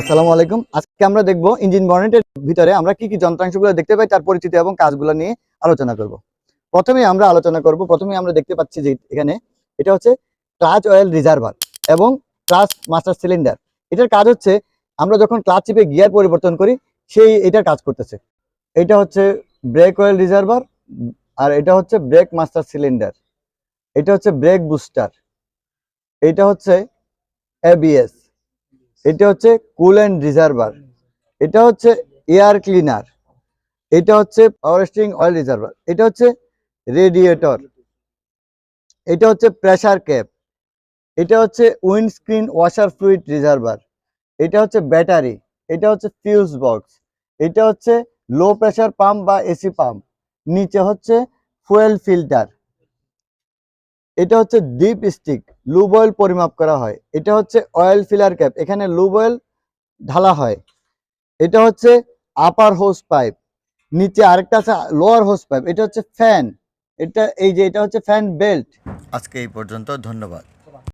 আসসালামু আলাইকুম। আজকে আমরা দেখব ইঞ্জিন বনেটের ভিতরে আমরা কি কি যন্ত্রাংশগুলো দেখতে পাই, তার পরিচিতি এবং কাজগুলো নিয়ে আলোচনা করব। প্রথমে আমরা আলোচনা করব প্রথমে আমরা দেখতে পাচ্ছি যে এখানে এটা হচ্ছে ক্লাচ অয়েল রিজার্ভার এবং ক্লাচ মাস্টার সিলিন্ডার। এটার কাজ হচ্ছে আমরা যখন ক্লাচ চিপে গিয়ার পরিবর্তন করি, সেই এটার কাজ করতেছে। এটা হচ্ছে ব্রেক অয়েল রিজার্ভার আর এটা হচ্ছে ব্রেক মাস্টার সিলিন্ডার। এটা হচ্ছে ব্রেক বুস্টার। এটা হচ্ছে এবিএস এটা হচ্ছে কুল অ্যান্ড রিজার্ভার। এটা হচ্ছে এয়ার ক্লিনার। এটা হচ্ছে পাওয়ার স্টিং অয়েল রিজার্ভার। এটা হচ্ছে রেডিয়েটর। এটা হচ্ছে প্রেসার ক্যাপ। এটা হচ্ছে উইন্ডস্ক্রিন ওয়াশার ফ্লুইড রিজার্ভার। এটা হচ্ছে ব্যাটারি। এটা হচ্ছে ফিউজ বক্স। এটা হচ্ছে লো প্রেসার পাম্প বা এসি পাম্প। নিচে হচ্ছে ফুয়েল ফিল্টার। এটা হচ্ছে ডিপ স্টিক লুব অয়েল পরিমাপ করা হয়। এটা হচ্ছে অয়েল ফিলার ক্যাপ এখানে লুব অয়েল ঢালা হয়। এটা হচ্ছে আপার হোস পাইপ নিচে আরেকটা আছে লোয়ার হোস পাইপ এটা হচ্ছে ফ্যান এটা এই যে এটা হচ্ছে ফ্যান বেল্ট আজকে এই পর্যন্ত ধন্যবাদ।